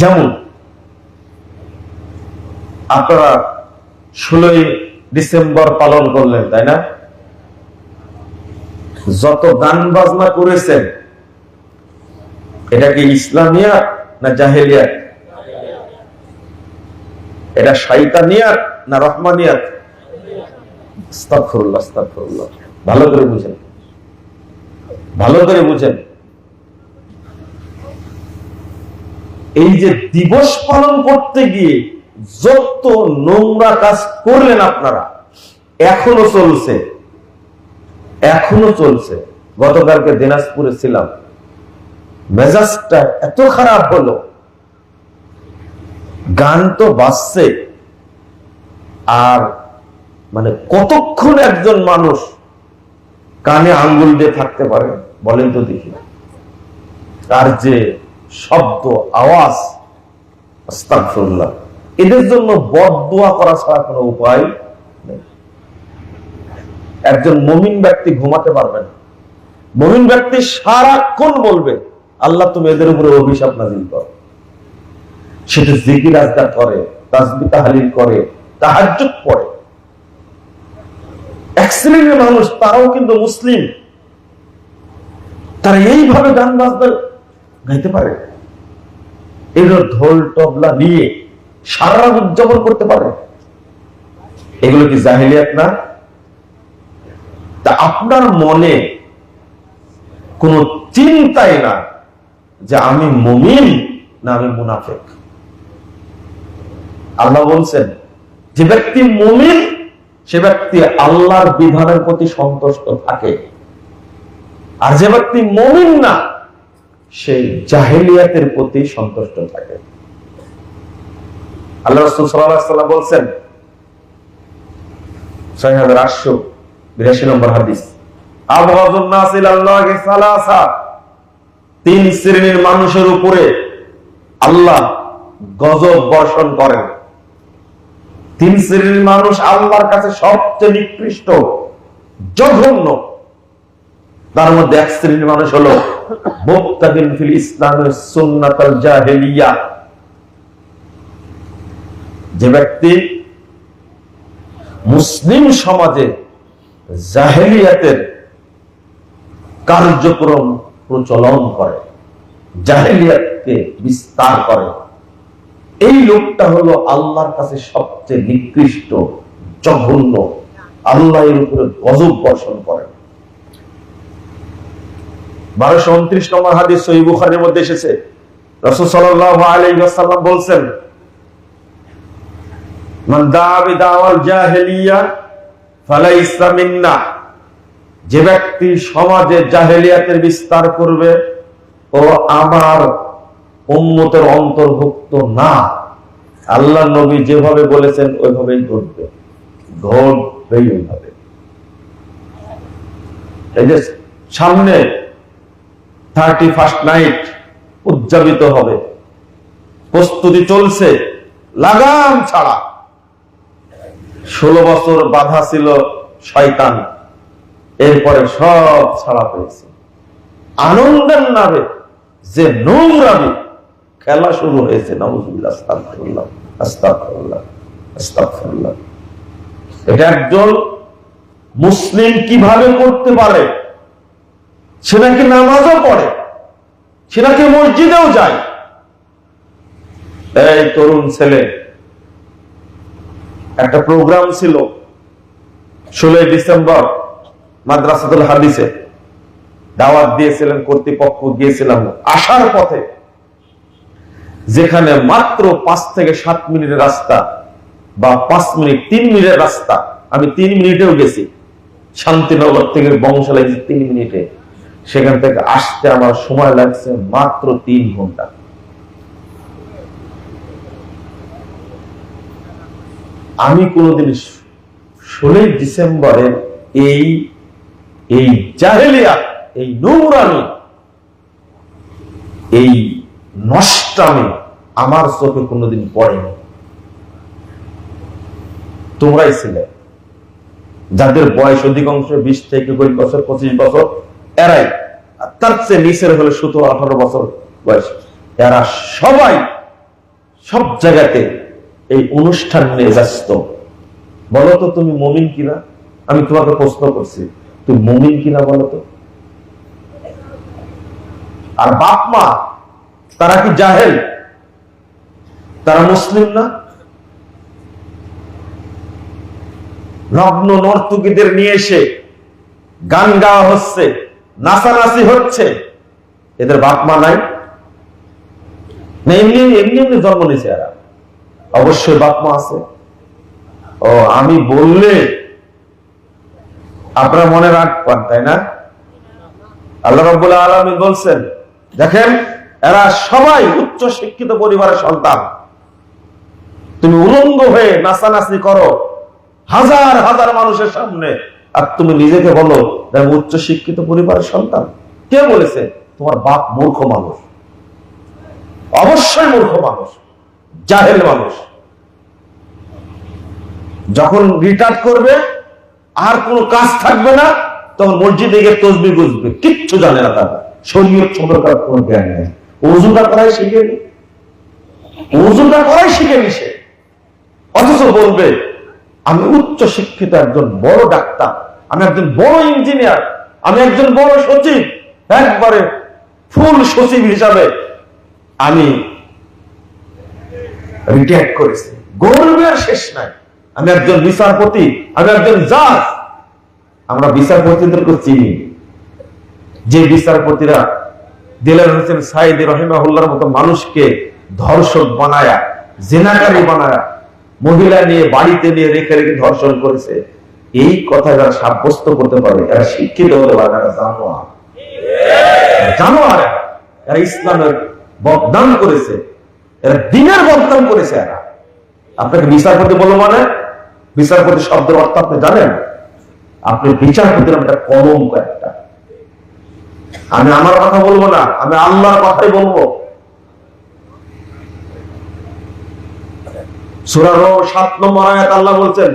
যেমন আপনারা ষোলোই ডিসেম্বর পালন করলেন, তাই না? যত গান বাজনা করেছেন, এটা কি ইসলামিয়াত না জাহেলিয়াত এটা শয়তানিয়াত না রহমানিয়াত ভালো করে বুঝেন। ভালো করে বুঝেন। এই যে দিবস পালন করতে গিয়ে যত নোংরা কাজ করলেন আপনারা, এখনও চলছে। এখনও চলছে। গতকালকে দিনাজপুরে ছিলাম। মেজাজটা এত খারাপ হলো। গান তো বাজছে। আর মানে কতক্ষণ একজন মানুষ কানে আঙ্গুল দিয়ে থাকতে পারে, বলেন তো দেখি। তার যে শব্দ, আওয়াজ এদের জন্য বদদোয়া করা ছাড়া কোনো উপায় নেই। একজন মমিন ব্যক্তি ঘুমাতে পারবে না। মমিন ব্যক্তি সারাক্ষণ বলবে, আল্লাহ, তুমি এদের উপরে অভিশাপ নাজিল কর। সেটা জিকির আজগার করে, তাসবি, তাহালিল করে, তাহাজ্জুদ পড়ে। এক শ্রেণির মানুষ, তারাও কিন্তু মুসলিম। তারা এইভাবে গান বাজনা গাইতে পারে। এগুলো ঢোল তবলা নিয়ে সারা রাত উদযাপন করতে পারে। এগুলো কি জাহিলিয়াত না? তা আপনার মনে কোন চিন্তাই না যে আমি মুমিন না আমি মুনাফেক? আল্লাহ বলছেন, যে ব্যক্তি মুমিন, সে ব্যক্তি আল্লাহর বিধানের প্রতি সন্তুষ্ট থাকে। আর যে ব্যক্তি মমিন না সে জাহেলিয়াতের প্রতি সন্তুষ্ট থাকে। আল্লাহ বলছেন তিন শ্রেণির মানুষের উপরে আল্লাহ গজব বর্ষণ করেন। তিন শ্রেণির মানুষ আল্লাহর কাছে সবচেয়ে নিকৃষ্ট, জঘন্য। তার মধ্যে এক শ্রেণির মানুষ হলো মুক্তাহিন ফিল ইসলামের সুন্নাতাল জাহেলিয়া। যে ব্যক্তি মুসলিম সমাজে জাহেলিয়াতের কার্যক্রম প্রচলন করে, জাহেলিয়াতকে বিস্তার করে, এই লোকটা হলো আল্লাহর কাছে সবচেয়ে নিকৃষ্ট, জঘন্য আল্লাহ এর উপরে গজব বর্ষণ করেন বারোশো উনত্রিশ নম্বর হাদিস সহি বুখারের মধ্যে এসেছে। রসুল আলাইসাল্লাম বলছেন যে ব্যক্তি সমাজে জাহেলিয়াতের বিস্তার করবে, ও আমার উম্মতের অন্তর্ভুক্ত না। আল্লাহ নবী যেভাবে বলেছেন, ওইভাবেই ঘটবে। ঘটবেই এই যে সামনে থার্টি ফার্স্ট নাইট উদযাপিত হবে। প্রস্তুতি চলছে লাগাম ছাড়া। ষোলো বছর বাধা ছিল শয়তান। এরপরে সব ছাড়া হয়েছে। আনন্দের নামে যে নোংরামি, খেলা শুরু হয়েছে। এটা একজন মুসলিম কীভাবে করতে পারে? সে নাকি নামাজও পড়ে, সে নাকি মসজিদেও যায়। এই তরুণ ছেলে, একটা প্রোগ্রাম ছিল ষোলোই ডিসেম্বর মাদ্রাসাতুল হাদিসে। দাওয়াত দিয়েছিলেন কর্তৃপক্ষ, গিয়েছিলাম আসার পথে, যেখানে মাত্র পাঁচ থেকে সাত মিনিটের রাস্তা বা পাঁচ মিনিট, তিন মিনিটের রাস্তা। আমি তিন মিনিটেও গেছি, শান্তিনগর থেকে বংশালে তিন মিনিটে। সেখান থেকে আসতে আমার সময় লাগছে মাত্র তিন ঘণ্টা। আমি কোনোদিন ষোলোই ডিসেম্বরে এই এই জাহেলিয়া, এই নোংরামি, এই নষ্টামি আমার চোখে কোনোদিন পড়েনি। তোমরাই ছিলে। যাদের বয়স অধিকাংশ বিশ থেকে কুড়ি বছর, পঁচিশ বছর এরাই। আর তার চেয়ে নিচের হলে সতেরো আঠারো বছর বয়স। এরা সবাই সব জায়গাতে এই অনুষ্ঠান নিয়ে ব্যস্ত। বলো তুমি মমিন কিনা? আমি তোমাকে প্রশ্ন করছি, তুমি মমিন কিনা বলো তো? আর বাপ মা, তারা কি জাহেল? তারা মুসলিম না? নগ্ন নর্তকীদের নিয়ে এসে গান গাওয়া হচ্ছে। নাচানাচি হচ্ছে। এদের বাপ মা নাই। এমনি এমনি এমনি জন্ম নিয়েছে এরা। অবশ্যই বাপ মা আছে। ও, আমি বললে আপনারা মনে রাখবেন, তাই না? আল্লাহ রব্বুল আলমী বলছেন, দেখেন, এরা সবাই উচ্চ শিক্ষিত পরিবারের সন্তান। তুমি উলঙ্গ হয়ে নাচানাচি করো হাজার হাজার মানুষের সামনে। আর তুমি নিজেকে বলো আমি উচ্চ শিক্ষিত পরিবারের সন্তান। কে বলেছে? তোমার বাপ মূর্খ মানুষ। অবশ্যই মূর্খ মানুষ, জাহেল মানুষ। যখন রিটার্ন করবে, আর কোনো কাজ থাকবে না, তখন মসজিদে গিয়ে তসবি বুঝবে। কিচ্ছু জানে না তারা। শরীর সম্পর্কে কোনো জ্ঞান নেই। ওজুটা করাই শিখে নি ওজুটা করাই শিখে নি সে। অথচ বলবে আমি উচ্চ শিক্ষিত একজন বড় ডাক্তার, আমি একজন বড় ইঞ্জিনিয়ার, আমি একজন বড় সচিব, একবারে ফুল সচিব হিসাবে আমি রিটায়ার করেছি। গৌরবের শেষ নাই। আমি একজন বিচারপতি, আমি একজন জাজ আমরা বিচারপতিদেরকে চিনি। যে বিচারপতিরা দিলের হোসেন সাইদ রহিমাহুল্লার মতো মানুষকে ধর্ষক বানায়া, জেনাকারী বানায়া মহিলা নিয়ে, বাড়িতে নিয়ে, রেখে রেখে ধর্ষণ করেছে, এই কথা যারা সাব্যস্ত করতে পারে এরা শিক্ষিত হতে পারে এরা জানোয়ার। জানোয়ার এরা। ইসলামের বদনাম করেছে, এরা দিনের বদনাম করেছে এরা। আপনাকে বিচারপতি বলো মানে? বিচারপতি শব্দের অর্থ আপনি জানেন? আপনি বিচারপতির একটা কলঙ্ক একটা আমি আমার কথা বলব না, আমি আল্লাহর কথাই বলব। সূরা রূম 7 নম্বর আয়াত আল্লাহ বলছেন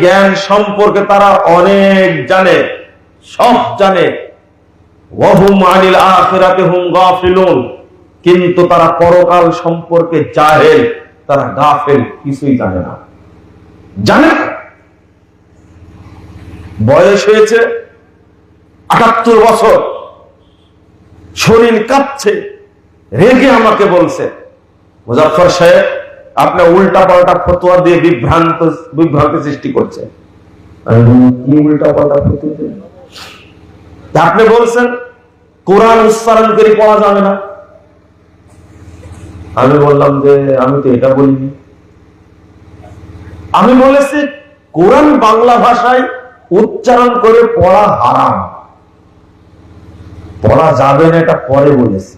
জ্ঞান সম্পর্কে তারা অনেক জানে, সব জানে। কিন্তু তারা পরকাল সম্পর্কে জাহেল, তারা গাফেল, কিছুই জানে না। জানে না। বয়স হয়েছে আটাত্তর বছর। শরীর কাঁপছে, রেগে আমাকে বলছে মুজাফর সাহেব, আপনি উল্টা পাল্টা ফতোয়া দিয়ে বিভ্রান্ত, বিভ্রান্তি সৃষ্টি করছে আপনি বলছেন, কোরআন উচ্চারণ করে পড়া যাবে না। আমি বললাম যে, আমি তো এটা বলিনি। আমি বলেছি, কোরআন বাংলা ভাষায় উচ্চারণ করে পড়া হারাম। পড়া যাবে না, এটা পরে বলেছি।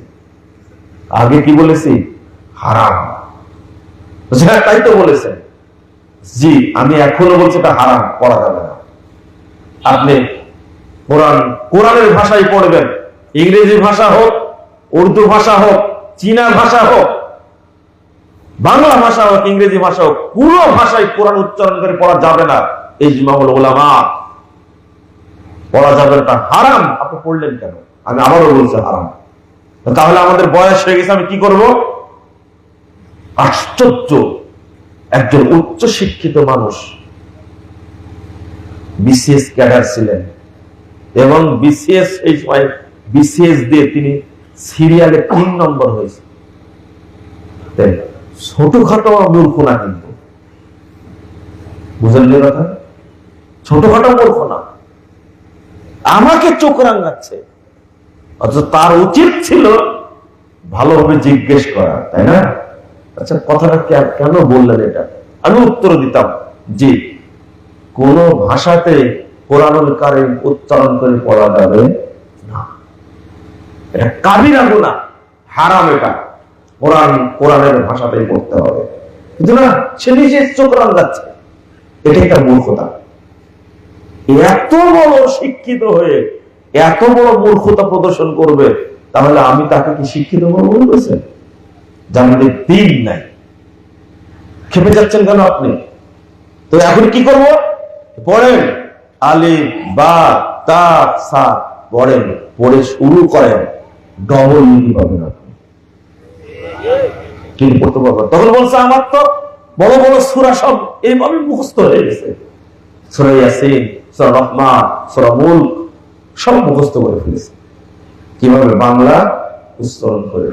আগে কি বলেছি? হারাম। তাই তো বলেছেন জি, আমি এখনও বলছি এটা হারাম, পড়া যাবে না। আপনি কোরআন, কোরআনের ভাষায় পড়বেন। ইংরেজি ভাষা হোক, উর্দু ভাষা হোক, চীনা ভাষা হোক, বাংলা ভাষা হোক, ইংরেজি ভাষা হোক, পুরো ভাষায় কোরআন উচ্চারণ করে পড়া যাবে না। এই জিমাউল ওলামা পড়া যাবে না হারাম। আপনি পড়লেন কেন? আমি আবারও বলছি, হারাম। তাহলে আমাদের বয়স হয়ে গেছে, আমি কি করব? আশ্চর্য। একজন উচ্চ শিক্ষিত মানুষ বিসিএস ক্যাডার ছিলেন এবং বিসিএস এই সময় বিসিএস দিয়ে তিনি সিরিয়ালে তিন নম্বর হয়েছে ছোটখাটো মূর্খ না কিন্তু। বুঝলেন কথা? ছোটখাটো মূর্খ না আমাকে চোখ রাঙাচ্ছে। অথচ তার উচিত ছিল ভালোভাবে জিজ্ঞেস করা, তাই না? আচ্ছা কথাটা কেন বললেন এটা? আমি উত্তর দিতাম যে কোন ভাষাতে কোরআনুল কারিম উচ্চারণ করে পড়া যাবে না। কাবিরা হারাম এটা। কোরআন, কোরআনের ভাষাতেই পড়তে হবে। কিন্তু না, সে নিজে চোখ রাঙাচ্ছে। এটা একটা মূর্খতা। এত বড় শিক্ষিত হয়ে এত বড় মূর্খতা প্রদর্শন করবে, তাহলে আমি তাকে কি শিক্ষিত বলব বলেছেন জানলে দিন নাই। খেপে যাচ্ছেন কেন আপনি? তো এখন কি করব? পড়েন। আলি বা, তা, সা, পড়েন। পড়ে শুরু করেন। ডবল ইঙ্গি পাবেন আপনি। পড়তে পারবেন? তখন বলছে, আমার তো বড় বড় সুরা সব এইভাবে মুখস্থ হয়ে গেছে। সুরা ইয়াসিন। সোরা রহমান সোরা সব মুখস্থ করে ফেলেছে। কীভাবে বাংলা উচ্চারণ করে?